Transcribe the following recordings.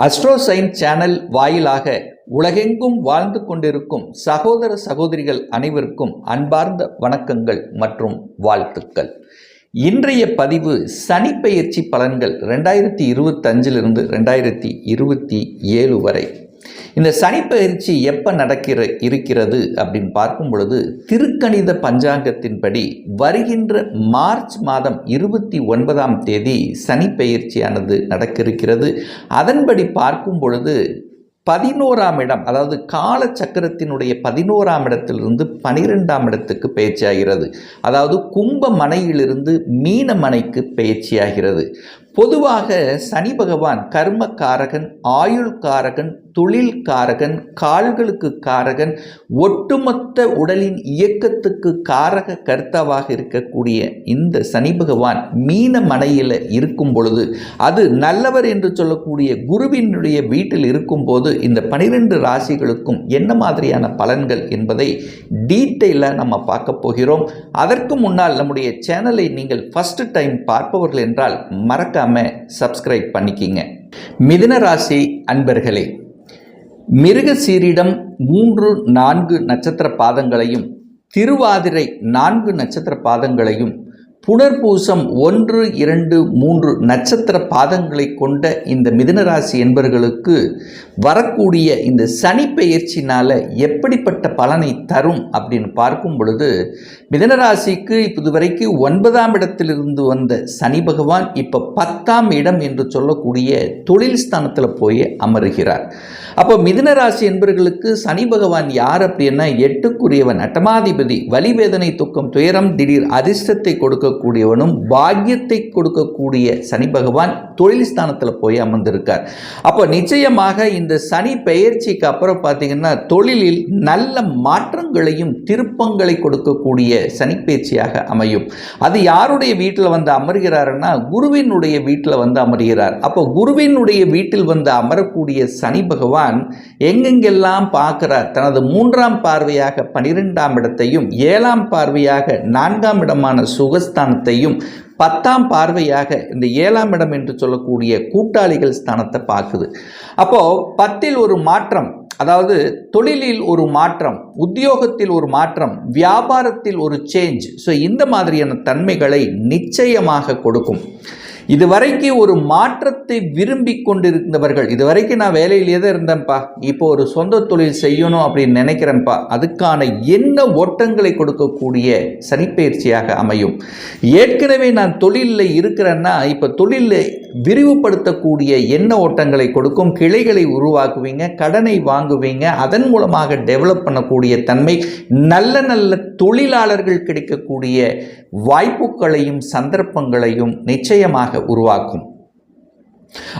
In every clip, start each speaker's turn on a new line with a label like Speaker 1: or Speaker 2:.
Speaker 1: அஸ்ட்ரோசைன் channel வாயிலாக உலகெங்கும் வாழ்ந்து கொண்டிருக்கும் சகோதர சகோதரிகள் அனைவருக்கும் அன்பார்ந்த வணக்கங்கள் மற்றும் வாழ்த்துக்கள். இன்றைய பதிவு சனிப்பெயர்ச்சி பலன்கள் ரெண்டாயிரத்தி இருபத்தஞ்சிலிருந்து ரெண்டாயிரத்தி இருபத்தி ஏழு வரை. இந்த சனிப்பயிற்சி எப்போ நடக்கிற இருக்கிறது அப்படின்னு பார்க்கும் பொழுது திருக்கணித பஞ்சாங்கத்தின்படி வருகின்ற மார்ச் மாதம் இருபத்தி ஒன்பதாம் தேதி சனிப்பயிற்சியானது நடக்க இருக்கிறது அதன்படி பார்க்கும் பொழுது பதினோராம் இடம் அதாவது கால சக்கரத்தினுடைய பதினோராம் இடத்திலிருந்து பனிரெண்டாம் இடத்துக்கு பயிற்சியாகிறது. அதாவது கும்ப மனையிலிருந்து மீன மனைக்கு பயிற்சியாகிறது. பொதுவாக சனி பகவான் கர்மக்காரகன் ஆயுள்காரகன் தொழில் காரகன் கால்களுக்கு காரகன் ஒட்டுமொத்த உடலின் இயக்கத்துக்கு காரக கர்த்தாவாக இருக்கக்கூடிய இந்த சனி பகவான் மீன மனையில் இருக்கும் பொழுது அது நல்லவர் என்று சொல்லக்கூடிய குருவினுடைய வீட்டில் இருக்கும்போது இந்த பனிரெண்டு ராசிகளுக்கும் என்ன மாதிரியான பலன்கள் என்பதை டீட்டெயிலாக நம்ம பார்க்க போகிறோம். அதற்கு முன்னால் நம்முடைய சேனலை நீங்கள் ஃபஸ்ட்டு டைம் பார்ப்பவர்கள் என்றால் மறக்காம சப்ஸ்கிரைப் பண்ணிக்கிங்க. மிதுன ராசி அன்பர்களே மிருகசீரிடம் மூன்று நான்கு நட்சத்திர பாதங்களையும் திருவாதிரை நான்கு நட்சத்திர பாதங்களையும் புனர்பூசம் ஒன்று இரண்டு மூன்று நட்சத்திர பாதங்களை கொண்ட இந்த மிதுனராசி என்பர்களுக்கு வரக்கூடிய இந்த சனி பெயர்ச்சினால் எப்படிப்பட்ட பலனை தரும் அப்படின்னு பார்க்கும் பொழுது மிதனராசிக்கு இதுவரைக்கு ஒன்பதாம் இடத்திலிருந்து வந்த சனி பகவான் இப்போ பத்தாம் இடம் என்று சொல்லக்கூடிய தொழில் ஸ்தானத்தில் போய் அமருகிறார். அப்போ மிதுனராசி என்பர்களுக்கு சனி பகவான் யார் அப்படின்னா எட்டுக்குரியவன் அட்டமாதிபதி வலிவேதனை துக்கம் துயரம் திடீர் அதிர்ஷ்டத்தை கொடுக்க கொடுக்கக்கூடியவனும் பாக்கியத்தை கொடுக்கக்கூடிய சனி பகவான் தொழில் ஸ்தானத்தில் போய் அமர்ந்திருக்கார். அப்போ நிச்சயமாக இந்த சனி பெயர்ச்சிக்கு அப்புறம் பார்த்தீங்கன்னா தொழிலில் நல்ல மாற்றங்களையும் திருப்பங்களை கொடுக்கக்கூடிய சனி பயிற்சியாக அமையும். அது யாருடைய வீட்டில் வந்து அமர்கிறாருன்னா குருவினுடைய வீட்டில் வந்து அமர்கிறார். அப்போ குருவினுடைய வீட்டில் வந்து அமரக்கூடிய சனி பகவான் எங்கெங்கெல்லாம் பார்க்கிறார்? தனது மூன்றாம் பார்வையாக பனிரெண்டாம் இடத்தையும் ஏழாம் பார்வையாக நான்காம் இடமான சுகஸ்தான் ஸ்தானத்தையும் பத்தாம் பார்வையாக இந்த ஏழாம் இடம் என்று சொல்லக்கூடிய கூட்டாளிகள் ஸ்தானத்தை பார்க்குது. அப்போது பத்தில் ஒரு மாற்றம் அதாவது தொழிலில் ஒரு மாற்றம் உத்தியோகத்தில் ஒரு மாற்றம் வியாபாரத்தில் ஒரு சேஞ்ச் ஸோ இந்த மாதிரியான தன்மைகளை நிச்சயமாக கொடுக்கும். இதுவரைக்கும் ஒரு மாற்றத்தை விரும்பி கொண்டிருந்தவர்கள் இதுவரைக்கும் நான் வேலையிலேயே தான் இருந்தேன்ப்பா. இப்போ ஒரு சொந்த தொழில் செய்யணும் அப்படின்னு நினைக்கிறேன்ப்பா. அதுக்கான என்ன ஓட்டங்களை கொடுக்கக்கூடிய சனிப்பயிற்சியாக அமையும். ஏற்கனவே நான் தொழிலில் இருக்கிறேன்னா இப்போ தொழிலில் விரிவுபடுத்தக்கூடிய எண்ண ஓட்டங்களை கொடுக்கும் கிளைகளை உருவாக்குவீங்க கடனை வாங்குவீங்க அதன் மூலமாக டெவலப் பண்ணக்கூடிய தன்மை நல்ல நல்ல தொழிலாளர்கள் கிடைக்கக்கூடிய வாய்ப்புகளையும் சந்தர்ப்பங்களையும் நிச்சயமாக உருவாக்கும்.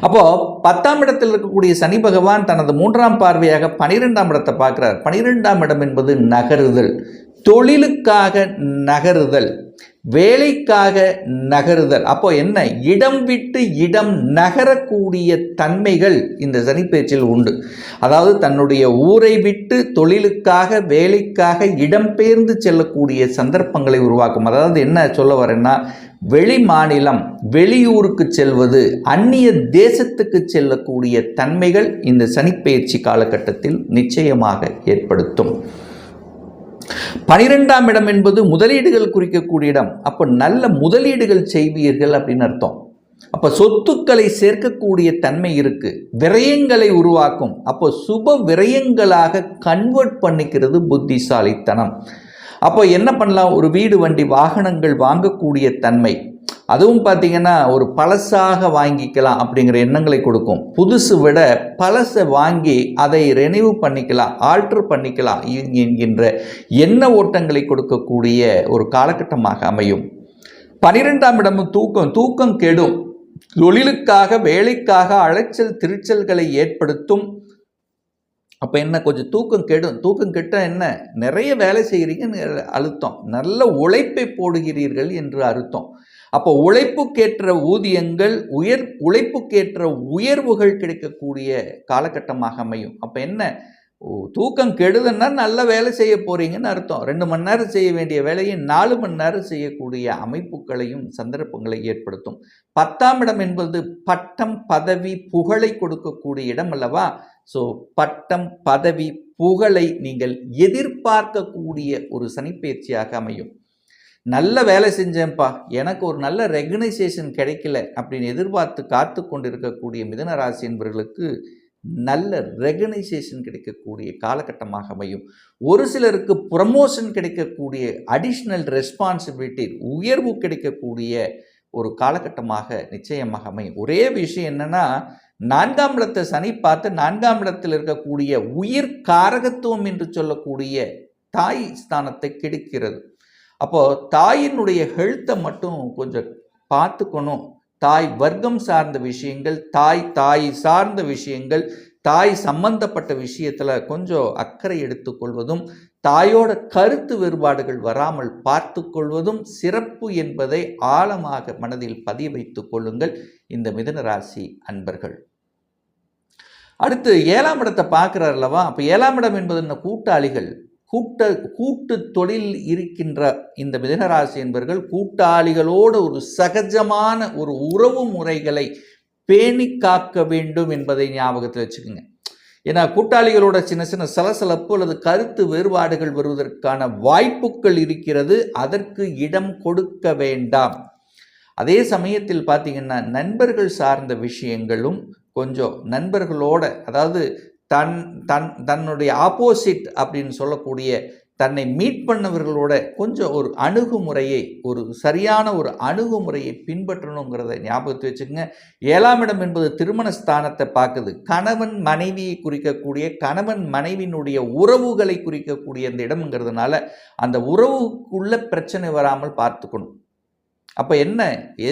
Speaker 1: அப்போ பத்தாம் இடத்தில் இருக்கக்கூடிய சனி பகவான் தனது மூன்றாம் பார்வையாக பனிரெண்டாம் இடத்தை பார்க்கிறார். பனிரெண்டாம் இடம் என்பது நகருதல். தொழிலுக்காக நகருதல். வேலைக்காக நகருதல். அப்போ என்ன? இடம் விட்டு இடம் நகரக்கூடிய தன்மைகள் இந்த சனிப்பேச்சில் உண்டு. அதாவது தன்னுடைய ஊரை விட்டு தொழிலுக்காக வேலைக்காக இடம்பெயர்ந்து செல்லக்கூடிய சந்தர்ப்பங்களை உருவாக்கும். அதாவது என்ன சொல்ல வரேன்னா வெளி மாநிலம் வெளியூருக்கு செல்வது அந்நிய தேசத்துக்கு செல்லக்கூடிய தன்மைகள் இந்த சனிப்பெயர்ச்சி காலகட்டத்தில் நிச்சயமாக ஏற்படுத்தும். பனிரெண்டாம் இடம் என்பது முதலீடுகள் குறிக்கக்கூடிய இடம். அப்போ நல்ல முதலீடுகள் செய்வீர்கள் அப்படின்னு அர்த்தம். அப்போ சொத்துக்களை சேர்க்கக்கூடிய தன்மை இருக்கு. விரயங்களை உருவாக்கும். அப்போ சுப விரயங்களாக கன்வெர்ட் பண்ணிக்கிறது புத்திசாலித்தனம். அப்போ என்ன பண்ணலாம்? ஒரு வீடு வண்டி வாகனங்கள் வாங்கக்கூடிய தன்மை. அதுவும் பார்த்தீங்கன்னா ஒரு பழசாக வாங்கிக்கலாம் அப்படிங்கிற எண்ணங்களை கொடுக்கும். புதுசு விட பழசை வாங்கி அதை ரெனியூ பண்ணிக்கலாம் ஆல்ட்ரு பண்ணிக்கலாம் என்கின்ற எண்ண ஓட்டங்களை கொடுக்கக்கூடிய ஒரு காலகட்டமாக அமையும். பனிரெண்டாம் இடமும் தூக்கம் தூக்கம் கெடும். தொழிலுக்காக வேலைக்காக அலைச்சல் திருச்சல்களை ஏற்படுத்தும். அப்போ என்ன கொஞ்சம் தூக்கம் கெடும். தூக்கம் கெட்டால் என்ன? நிறைய வேலை செய்கிறீங்கன்னு அழுத்தம். நல்ல உழைப்பை போடுகிறீர்கள் என்று அர்த்தம். அப்போ உழைப்புக்கேற்ற ஊதியங்கள் உயர் உழைப்புக்கேற்ற உயர்வுகள் கிடைக்கக்கூடிய காலகட்டமாக அமையும். அப்போ என்ன? தூக்கம் கெடுதுன்னா நல்ல வேலை செய்ய போகிறீங்கன்னு அர்த்தம். ரெண்டு மணி நேரம் செய்ய வேண்டிய வேலையை நாலு மணி நேரம் செய்யக்கூடிய அமைப்புகளையும் சந்தர்ப்பங்களை ஏற்படுத்தும். பத்தாம் இடம் என்பது பட்டம் பதவி புகழை கொடுக்கக்கூடிய இடம் அல்லவா? ஸோ பட்டம் பதவி புகழை நீங்கள் எதிர்பார்க்கக்கூடிய ஒரு சனிப்பயிற்சியாக அமையும். நல்ல வேலை செஞ்சேன்ப்பா. எனக்கு ஒரு நல்ல ரெகனைசேஷன் கிடைக்கல அப்படின்னு எதிர்பார்த்து காத்து கொண்டிருக்கக்கூடிய மிதன ராசி என்பவர்களுக்கு நல்ல ரெகனைசேஷன் கிடைக்கக்கூடிய காலகட்டமாக அமையும். ஒரு சிலருக்கு ப்ரமோஷன் கிடைக்கக்கூடிய அடிஷ்னல் ரெஸ்பான்சிபிலிட்டி உயர்வு கிடைக்கக்கூடிய ஒரு காலகட்டமாக நிச்சயமாக அமையும். ஒரே விஷயம் என்னன்னா நான்காம் இடத்தை சனி பார்த்து நான்காம் இடத்தில் இருக்கக்கூடிய உயிர் காரகத்துவம் என்று சொல்லக்கூடிய தாய் ஸ்தானத்தை கெடுக்கிறது. அப்போது தாயினுடைய ஹெல்த்தை மட்டும் கொஞ்சம் பார்த்துக்கணும். தாய் வர்க்கம் சார்ந்த விஷயங்கள் தாய் தாய் சார்ந்த விஷயங்கள் தாய் சம்பந்தப்பட்ட விஷயத்தில் கொஞ்சம் அக்கறை எடுத்துக்கொள்வதும் தாயோட கருத்து வேறுபாடுகள் வராமல் பார்த்து கொள்வதும் சிறப்பு என்பதை ஆழமாக மனதில் பதிய வைத்துக் கொள்ளுங்கள். இந்த மிதன ராசி அன்பர்கள். அடுத்து ஏழாம் இடத்தை பார்க்குறார் அல்லவா? அப்போ ஏழாம் இடம் என்பது என்ன? கூட்டாளிகள். கூட்ட கூட்டு தொழில் இருக்கின்ற இந்த மிதனராசி என்பவர்கள் கூட்டாளிகளோடு ஒரு சகஜமான ஒரு உறவு முறைகளை பேணி காக்க வேண்டும் என்பதை ஞாபகத்தில் வச்சுக்கோங்க. ஏன்னா கூட்டாளிகளோட சின்ன சின்ன சலசலப்பு அல்லது கருத்து வேறுபாடுகள் வருவதற்கான வாய்ப்புகள் இருக்கிறது. அதற்கு இடம் கொடுக்க வேண்டாம். அதே சமயத்தில் பார்த்தீங்கன்னா நண்பர்கள் சார்ந்த விஷயங்களும் கொஞ்சம் நண்பர்களோட அதாவது தன் தன் தன்னுடைய ஆப்போசிட் அப்படின்னு சொல்லக்கூடிய தன்னை மீட் பண்ணவர்களோட கொஞ்சம் ஒரு அணுகுமுறையை ஒரு சரியான ஒரு அணுகுமுறையை பின்பற்றணுங்கிறத ஞாபகத்தை வச்சுக்கோங்க. ஏழாம் இடம் என்பது திருமண ஸ்தானத்தை பார்க்குது. கணவன் மனைவியை குறிக்கக்கூடிய கணவன் மனைவியினுடைய உறவுகளை குறிக்கக்கூடிய அந்த இடம்ங்கிறதுனால அந்த உறவுக்குள்ள பிரச்சனை வராமல் பார்த்துக்கணும். அப்போ என்ன?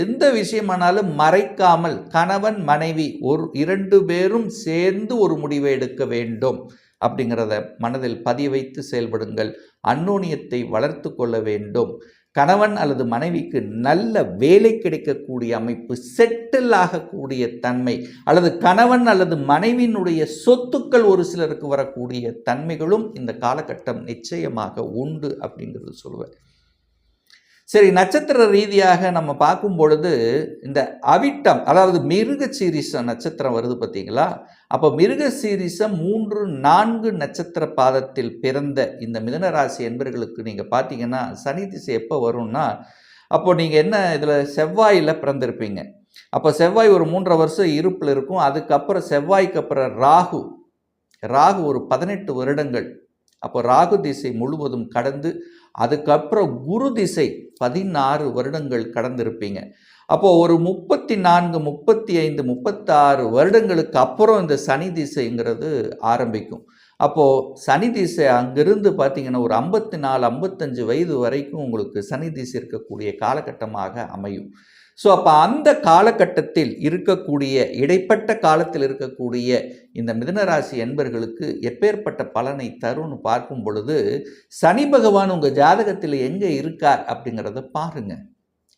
Speaker 1: எந்த விஷயமானாலும் மறைக்காமல் கணவன் மனைவி ஒரு இரண்டு பேரும் சேர்ந்து ஒரு முடிவை எடுக்க வேண்டும் அப்படிங்கிறத மனதில் பதிய வைத்து செயல்படுங்கள். அந்நோனியத்தை வளர்த்து கொள்ள வேண்டும். கணவன் அல்லது மனைவிக்கு நல்ல வேலை கிடைக்கக்கூடிய அமைப்பு செட்டில் ஆகக்கூடிய தன்மை அல்லது கணவன் அல்லது மனைவியினுடைய சொத்துக்கள் ஒரு சிலருக்கு வரக்கூடிய தன்மைகளும் இந்த காலகட்டம் நிச்சயமாக உண்டு அப்படிங்கிறது சொல்லுவேன் சரி நட்சத்திர ரீதியாக நம்ம பார்க்கும் பொழுது இந்த அவிட்டம் அதாவது மிருக சீரிச நட்சத்திரம் வருது பார்த்தீங்களா? அப்போ மிருக சீரிச மூன்று நான்கு நட்சத்திர பாதத்தில் பிறந்த இந்த மிதனராசி என்பர்களுக்கு நீங்கள் பார்த்தீங்கன்னா சனி திசை எப்போ வரும்னா அப்போ நீங்கள் என்ன இதில் செவ்வாயில் பிறந்திருப்பீங்க. அப்போ செவ்வாய் ஒரு மூன்றரை வருஷம் இருப்பில் இருக்கும் அதுக்கப்புறம் செவ்வாய்க்கு அப்புறம் ராகு. ராகு ஒரு பதினெட்டு வருடங்கள். அப்போ ராகு திசை முழுவதும் கடந்து அதுக்கப்புறம் குரு திசை பதினாறு வருடங்கள் கடந்திருப்பீங்க. அப்போது ஒரு முப்பத்தி நான்கு முப்பத்தி ஐந்து முப்பத்தாறு வருடங்களுக்கு அப்புறம் இந்த சனி திசைங்கிறது ஆரம்பிக்கும். அப்போது சனி திசை அங்கிருந்து பார்த்தீங்கன்னா ஒரு ஐம்பத்தி நாலு ஐம்பத்தஞ்சு வயது வரைக்கும் உங்களுக்கு சனி திசை இருக்கக்கூடிய காலகட்டமாக அமையும். ஸோ அப்போ அந்த காலகட்டத்தில் இருக்கக்கூடிய இடைப்பட்ட காலத்தில் இருக்கக்கூடிய இந்த மிதனராசி என்பர்களுக்கு எப்பேற்பட்ட பலனை தரும்னு பார்க்கும் பொழுது சனி பகவான் உங்கள் ஜாதகத்தில் எங்கே இருக்கார் அப்படிங்கிறத பாருங்க.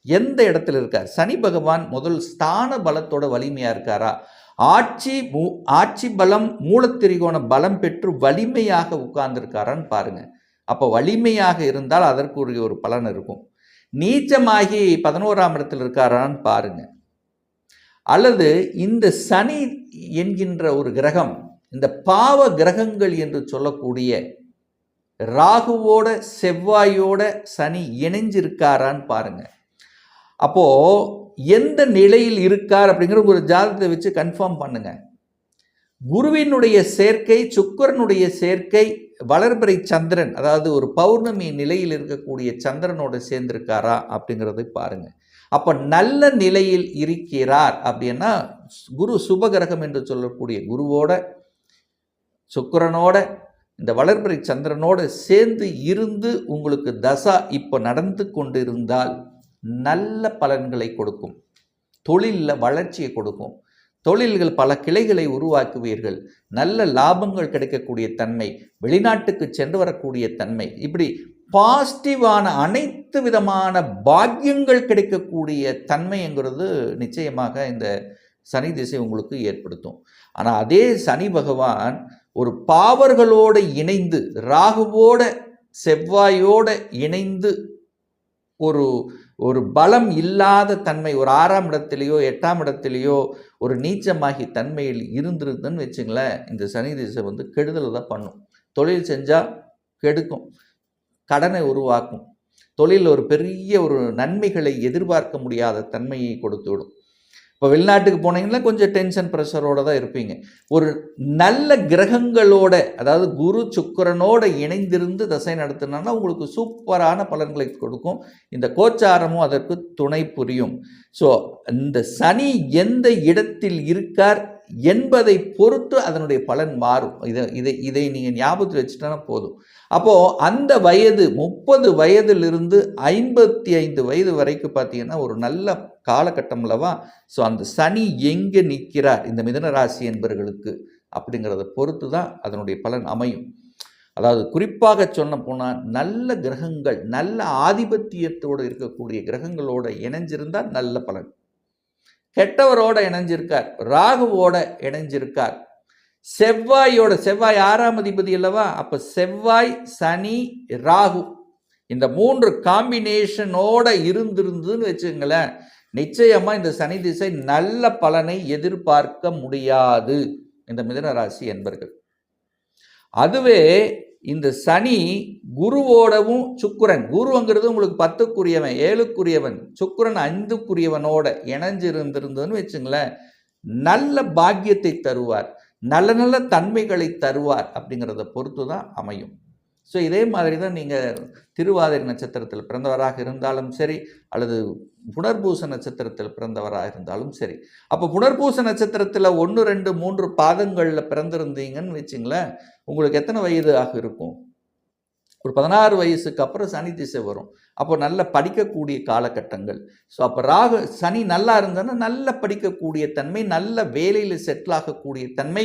Speaker 1: எந்த இடத்துல இருக்கார்? சனி பகவான் முதல் ஸ்தான பலத்தோட வலிமையாக இருக்காரா? ஆட்சி மூ ஆட்சி பலம் மூலத்திரிகோண பலம் பெற்று வலிமையாக உட்கார்ந்துருக்காரான்னு பாருங்கள் அப்போ வலிமையாக இருந்தால் அதற்குரிய ஒரு பலன் இருக்கும். நீச்சமாகி பதினோராம் இடத்தில் இருக்காரான்னு பாருங்க. அல்லது இந்த சனி என்கின்ற ஒரு கிரகம் இந்த பாவ கிரகங்கள் என்று சொல்லக்கூடிய ராகுவோட செவ்வாயோட சனி இணைஞ்சிருக்காரான்னு பாருங்க. அப்போ எந்த நிலையில் இருக்கார் அப்படிங்கிற ஒரு ஜாதகத்தை வச்சு கன்ஃபார்ம் பண்ணுங்க. குருவினுடைய சேர்க்கை சுக்கரனுடைய சேர்க்கை வளர்பிறை சந்திரன் அதாவது ஒரு பௌர்ணமி நிலையில் இருக்கக்கூடிய சந்திரனோடு சேர்ந்திருக்காரா அப்படிங்கிறது பாருங்க. அப்போ நல்ல நிலையில் இருக்கிறார் அப்படின்னா குரு சுபகிரகம் என்று சொல்லக்கூடிய குருவோட சுக்கரனோட இந்த வளர்பிறை சந்திரனோடு சேர்ந்து இருந்து உங்களுக்கு தசா இப்போ நடந்து கொண்டிருந்தால் நல்ல பலன்களை கொடுக்கும். தொழிலில் வளர்ச்சியை கொடுக்கும். தொழில்கள் பல கிளைகளை உருவாக்குவீர்கள். நல்ல லாபங்கள் கிடைக்கக்கூடிய தன்மை வெளிநாட்டுக்கு சென்று வரக்கூடிய தன்மை இப்படி பாசிட்டிவான அனைத்து விதமான பாக்கியங்கள் கிடைக்கக்கூடிய தன்மைங்கிறது நிச்சயமாக இந்த சனி திசை உங்களுக்கு ஏற்படுத்தும். ஆனால் அதே சனி பகவான் ஒரு பாவர்களோடு இணைந்து ராகுவோட செவ்வாயோட இணைந்து ஒரு ஒரு பலம் இல்லாத தன்மை ஒரு ஆறாம் இடத்துலையோ எட்டாம் இடத்துலையோ ஒரு நீச்சமாகி தன்மையில் இருந்திருதுன்னு வச்சுங்களேன் இந்த சனி திசை வந்து கெடுதலை தான் பண்ணும். தொழில் செஞ்சால் கெடுக்கும். கடனை உருவாக்கும். தொழிலில் ஒரு பெரிய ஒரு நன்மைகளை எதிர்பார்க்க முடியாத தன்மையை கொடுத்து விடும். இப்போ வெளிநாட்டுக்கு போனீங்கன்னா கொஞ்சம் டென்ஷன் ப்ரெஷரோடு தான் இருப்பீங்க. ஒரு நல்ல கிரகங்களோட அதாவது குரு சுக்கரனோட இணைந்திருந்து தசை நடத்தினா உங்களுக்கு சூப்பரான பலன்களை கொடுக்கும். இந்த கோச்சாரமும் அதற்கு துணை புரியும். ஸோ இந்த சனி எந்த இடத்தில் இருக்கார் என்பதை பொறுத்து அதனுடைய பலன் மாறும். இதை இதை இதை நீங்கள் ஞாபகத்தில் வச்சுட்டா போதும். அப்போது அந்த வயது முப்பது வயதிலிருந்து ஐம்பத்தி ஐந்து வயது வரைக்கும் பார்த்தீங்கன்னா ஒரு நல்ல காலகட்டம் ஸோ அந்த சனி எங்கே நிற்கிறார்? இந்த மிதன ராசி என்பவர்களுக்கு அப்படிங்கிறத பொறுத்து தான் அதனுடைய பலன் அமையும். அதாவது குறிப்பாக சொன்ன போனால் நல்ல கிரகங்கள் நல்ல ஆதிபத்தியத்தோடு இருக்கக்கூடிய கிரகங்களோடு இணைஞ்சிருந்தால் நல்ல பலன். கெட்டவரோட இணைஞ்சிருக்கார் ராகுவோட இணைஞ்சிருக்கார். செவ்வாயோட செவ்வாய் ஆறாம் அதிபதி அல்லவா? அப்போ செவ்வாய் சனி ராகு. இந்த மூன்று காம்பினேஷனோட இருந்திருந்துன்னு வச்சுங்களேன் நிச்சயமாக இந்த சனி திசை நல்ல பலனை எதிர்பார்க்க முடியாது. இந்த மிதன ராசி என்பர்கள். அதுவே இந்த சனி குருவோடவும் சுக்குரன் குருங்கிறது உங்களுக்கு பத்துக்குரியவன் ஏழுக்குரியவன் சுக்குரன் ஐந்துக்குரியவனோட இணைஞ்சு இருந்திருந்ததுன்னு வச்சுங்களேன் நல்ல பாக்கியத்தை தருவார் நல்ல நல்ல தன்மைகளை தருவார் அப்படிங்கிறத பொறுத்து தான் அமையும். ஸோ இதே மாதிரி தான் நீங்கள் திருவாதிரை நட்சத்திரத்தில் பிறந்தவராக இருந்தாலும் சரி அல்லது புனர்பூச நட்சத்திரத்தில் பிறந்தவராக இருந்தாலும் சரி. அப்போ புனர்பூச நட்சத்திரத்தில் ஒன்று ரெண்டு மூன்று பாதங்களில் பிறந்திருந்தீங்கன்னு வச்சிங்களேன் உங்களுக்கு எத்தனை வயது ஆக இருக்கும்? ஒரு பதினாறு வயசுக்கு அப்புறம் சனி திசை வரும். அப்போ நல்ல படிக்கக்கூடிய காலகட்டங்கள். ஸோ அப்போ ராகு சனி நல்லா இருந்ததுன்னா நல்ல படிக்கக்கூடிய தன்மை நல்ல வேலையில் செட்டில் ஆகக்கூடிய தன்மை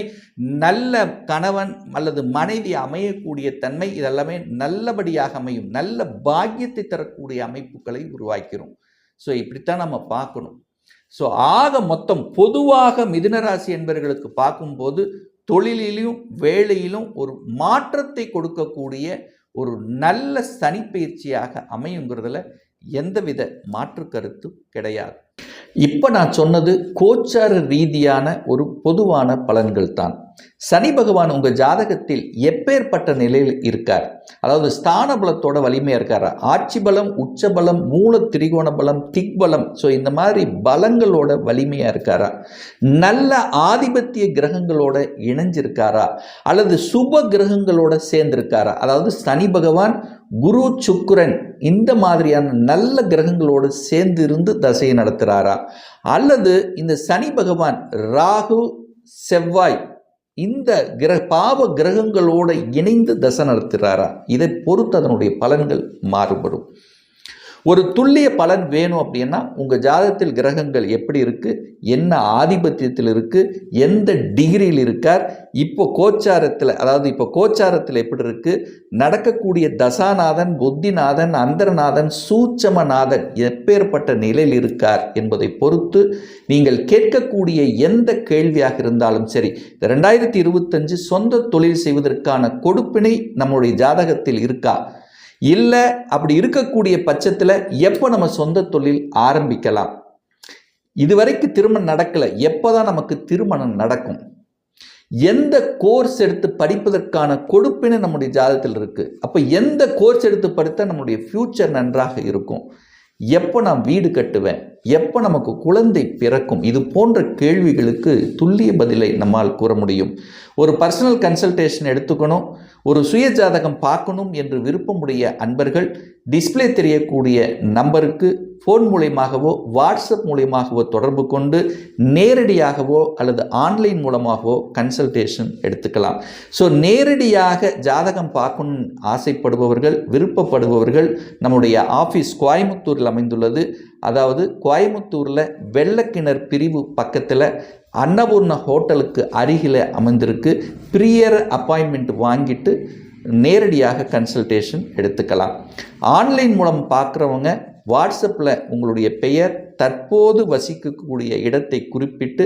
Speaker 1: நல்ல கணவன் அல்லது மனைவி அமையக்கூடிய தன்மை இதெல்லாமே நல்லபடியாக அமையும். நல்ல பாக்கியத்தை தரக்கூடிய அமைப்புகளை உருவாக்கிறோம். ஸோ இப்படித்தான் நம்ம பார்க்கணும். ஸோ ஆக மொத்தம் பொதுவாக மிதுனராசி என்பவர்களுக்கு பார்க்கும்போது தொழிலிலும் வேலையிலும் ஒரு மாற்றத்தை கொடுக்கக்கூடிய ஒரு நல்ல சனிப்பயிற்சியாக அமையுங்கிறதுல எந்தவித மாற்று கருத்தும் கிடையாது. இப்போ நான் சொன்னது கோச்சார ரீதியான ஒரு பொதுவான பலன்கள் தான். சனி பகவான் உங்கள் ஜாதகத்தில் எப்பேற்பட்ட நிலையில் இருக்கார்? அதாவது ஸ்தான பலத்தோட வலிமையாக இருக்காரா? ஆட்சி பலம் உச்ச பலம் மூல திரிகோண பலம் திக் பலம். ஸோ இந்த மாதிரி பலங்களோட வலிமையாக இருக்காரா? நல்ல ஆதிபத்திய கிரகங்களோட இணைஞ்சிருக்காரா? அல்லது சுப கிரகங்களோட சேர்ந்திருக்காரா? அதாவது சனி பகவான் குரு சுக்குரன் இந்த மாதிரியான நல்ல கிரகங்களோடு சேர்ந்து இருந்து தசையை நடத்துகிறாரா அல்லது இந்த சனி பகவான் ராகு செவ்வாய் இந்த கிர பாவ கிரகங்களோடு இணைந்து தசை நடத்துகிறாரா இதை பொறுத்து அதனுடைய பலன்கள் மாறுபடும். ஒரு துல்லிய பலன் வேணும் அப்படின்னா உங்கள் ஜாதகத்தில் கிரகங்கள் எப்படி இருக்குது என்ன ஆதிபத்தியத்தில் இருக்குது எந்த டிகிரியில் இருக்கார்? இப்போ கோச்சாரத்தில் அதாவது இப்போ கோச்சாரத்தில் எப்படி இருக்குது நடக்கக்கூடிய தசாநாதன் புத்திநாதன் அந்தரநாதன் சூட்சமநாதன் எப்பேற்பட்ட நிலையில் இருக்கார் என்பதை பொறுத்து நீங்கள் கேட்கக்கூடிய எந்த கேள்வியாக இருந்தாலும் சரி ரெண்டாயிரத்தி இருபத்தஞ்சு சொந்த தொழில் செய்வதற்கான கொடுப்பினை நம்முடைய ஜாதகத்தில் இருக்கா? இல்லை அப்படி இருக்கக்கூடிய பட்சத்தில் எப்போ நம்ம சொந்த தொழில் ஆரம்பிக்கலாம்? இதுவரைக்கும் திருமணம் நடக்கலை. எப்போ தான் நமக்கு திருமணம் நடக்கும்? எந்த கோர்ஸ் எடுத்து படிப்பதற்கான கொடுப்பினை நம்முடைய ஜாதகத்தில் இருக்குது அப்போ எந்த கோர்ஸ் எடுத்து படித்தால் நம்முடைய ஃப்யூச்சர் நன்றாக இருக்கும்? எப்போ நான் வீடு கட்டுவேன்? எப்போ நமக்கு குழந்தை பிறக்கும்? இது போன்ற கேள்விகளுக்கு துல்லிய பதிலை நம்மால் கூற முடியும். ஒரு பர்சனல் கன்சல்டேஷன் எடுத்துக்கணும். ஒரு சுய ஜாதகம் பார்க்கணும் என்று விருப்பமுடைய அன்பர்கள் டிஸ்பிளே தெரியக்கூடிய நம்பருக்கு ஃபோன் மூலியமாகவோ வாட்ஸ்அப் மூலியமாகவோ தொடர்பு கொண்டு நேரடியாகவோ அல்லது ஆன்லைன் மூலமாகவோ கன்சல்டேஷன் எடுத்துக்கலாம். ஸோ நேரடியாக ஜாதகம் பார்க்கணும்னு ஆசைப்படுபவர்கள் விருப்பப்படுபவர்கள் நம்முடைய ஆஃபீஸ் கோயம்புத்தூரில் அமைந்துள்ளது. அதாவது கோயம்புத்தூரில் வெள்ளக்கிணர் பிரிவு பக்கத்தில் அன்னபூர்ண ஹோட்டலுக்கு அருகில் அமைந்திருக்கு. ப்ரியர் அப்பாயின்மெண்ட் வாங்கிட்டு நேரடியாக கன்சல்டேஷன் எடுத்துக்கலாம். ஆன்லைன் மூலம் பார்க்குறவங்க வாட்ஸ்அப்பில் உங்களுடைய பெயர் தற்போது வசிக்கக்கூடிய இடத்தை குறிப்பிட்டு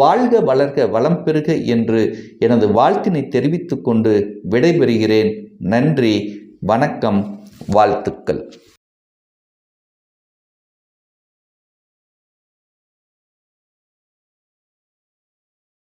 Speaker 1: வாழ்க வளர்க வளம் பெறுக என்று எனது வாழ்த்தினை தெரிவித்துக்கொண்டு விடைபெறுகிறேன். நன்றி வணக்கம் வாழ்த்துக்கள்.